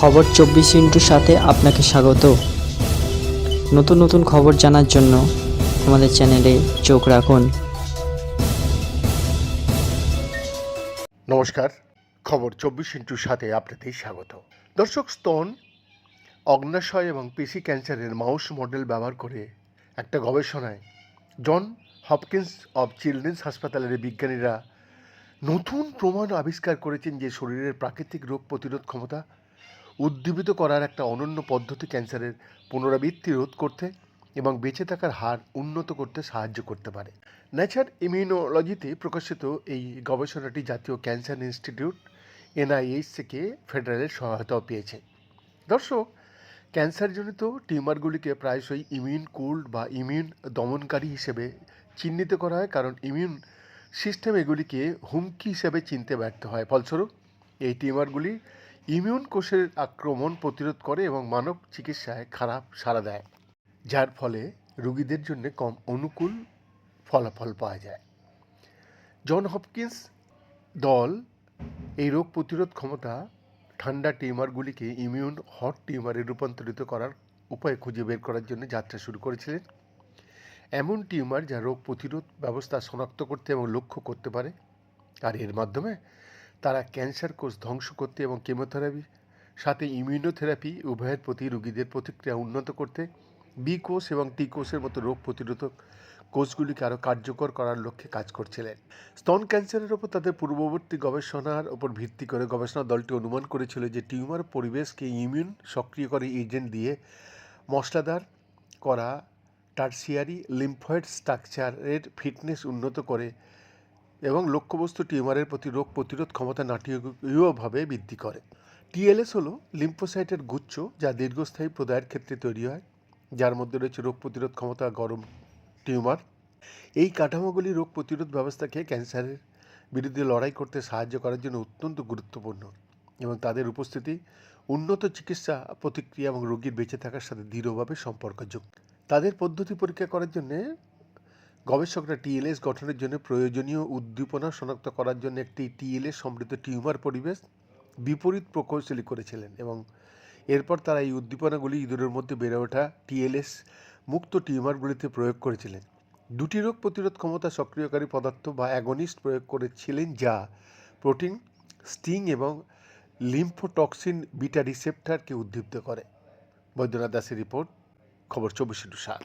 খবর চব্বিশ ইন্টুর সাথে আপনাকে স্বাগত। নতুন নতুন খবর জানার জন্য আমাদের চ্যানেলে চোখ রাখুন। নমস্কার, খবর চব্বিশ ইন্টুর সাথে আপনাদের স্বাগত। দর্শক স্তন অগ্নাশয় এবং পেশি ক্যান্সারের মাউস মডেল ব্যবহার করে একটা গবেষণায় জন হপকিন্স অব চিলড্রেন্স হাসপাতালের বিজ্ঞানীরা নতুন প্রমাণ আবিষ্কার করেছেন যে শরীরের প্রাকৃতিক রোগ প্রতিরোধ ক্ষমতা উদ্দীপিত করার একটা অনন্য পদ্ধতি ক্যান্সারের পুনরাবৃত্তি রোধ করতে এবং বেঁচে থাকার হার উন্নত করতে সাহায্য করতে পারে। ন্যাচার ইমিউনোলজিতে প্রকাশিত এই গবেষণাটি জাতীয় ক্যান্সার ইনস্টিটিউট এনআইএইচ থেকে ফেডারেলের সহায়তাও পেয়েছে। দর্শক, ক্যান্সারজনিত টিউমারগুলিকে প্রায়শই ইমিউন কুল্ড বা ইমিউন দমনকারী হিসেবে চিহ্নিত করা হয় কারণ ইমিউন সিস্টেম এগুলিকে হুমকি হিসেবে চিনতে ব্যর্থ হয়। ফলস্বরূপ, এই টিউমারগুলি ইমিউন কোষের আক্রমণ প্রতিরোধ করে এবং মানব চিকিৎসায় খারাপ সাড়া দেয়, যার ফলে রোগীদের জন্য কম অনুকূল ফলাফল পাওয়া যায়। জন হপকিন্স দল এই রোগ প্রতিরোধ ক্ষমতা ঠান্ডা টিউমারগুলিকে ইমিউন হট টিউমারে রূপান্তরিত করার উপায় খুঁজে বের করার জন্য যাত্রা শুরু করেছিলেন। এমন টিউমার যা রোগ প্রতিরোধ ব্যবস্থা শনাক্ত করতে এবং লক্ষ্য করতে পারে, আর এর মাধ্যমে তারা ক্যান্সার কোষ ধ্বংস করতে এবং কেমোথেরাপি, সাথে ইমিউনোথেরাপি, উভয়ের প্রতি রোগীদের প্রতিক্রিয়া উন্নত করতে, বি কোষ এবং টি কোষের মতো রোগ প্রতিরোধক কোষগুলিকে আরও কার্যকর করার লক্ষ্যে কাজ করছিলেন। স্তন ক্যান্সারের ওপর তাদের পূর্ববর্তী গবেষণার ওপর ভিত্তি করে গবেষণা দলটি অনুমান করেছিল যে টিউমার পরিবেশকে ইমিউন সক্রিয়কারী এজেন্ট দিয়ে মশলাদার করা, টার্সিয়ারি, লিম্ফয়েড স্ট্রাকচারের ফিটনেস উন্নত করে এবং লক্ষ্যবস্তু টিউমারের প্রতি রোগ প্রতিরোধ ক্ষমতা নাটকীয়ভাবে বৃদ্ধি করে। টিএলএস হলো লিম্ফোসাইটের গুচ্ছ যা দীর্ঘস্থায়ী প্রদায়ের ক্ষেত্রে তৈরি হয়, যার মধ্যে রয়েছে রোগ প্রতিরোধ ক্ষমতা গরম টিউমার। এই কাঠামোগুলি রোগ প্রতিরোধ ব্যবস্থাকে ক্যান্সারের বিরুদ্ধে লড়াই করতে সাহায্য করার জন্য অত্যন্ত গুরুত্বপূর্ণ এবং তাদের উপস্থিতি, উন্নত চিকিৎসা প্রতিক্রিয়া এবং রোগীর বেঁচে থাকার সাথে দৃঢ়ভাবে সম্পর্কযুক্ত। তাদের পদ্ধতি পরীক্ষা করার জন্য গবেষকরা টিএলএস গঠনের জন্য প্রয়োজনীয় উদ্দীপনা শনাক্ত করার জন্য একটি টিএলএস সমৃদ্ধ টিউমার পরিবেশ বিপরীত প্রকৌশলী করেছিলেন এবং এরপর তারা এই উদ্দীপনাগুলি ইঁদুরের মধ্যে বেড়ে ওঠা টিএলএস মুক্ত টিউমারগুলিতে প্রয়োগ করেছিলেন। দুটি রোগ প্রতিরোধ ক্ষমতা সক্রিয়কারী পদার্থ বা অ্যাগনিস্ট প্রয়োগ করেছিলেন যা প্রোটিন, স্টিং এবং লিম্ফোটক্সিন বিটা রিসেপ্টারকে উদ্দীপ্ত করে। বৈদ্যনাথ দাসের রিপোর্ট, খবর চব্বিশ সাত।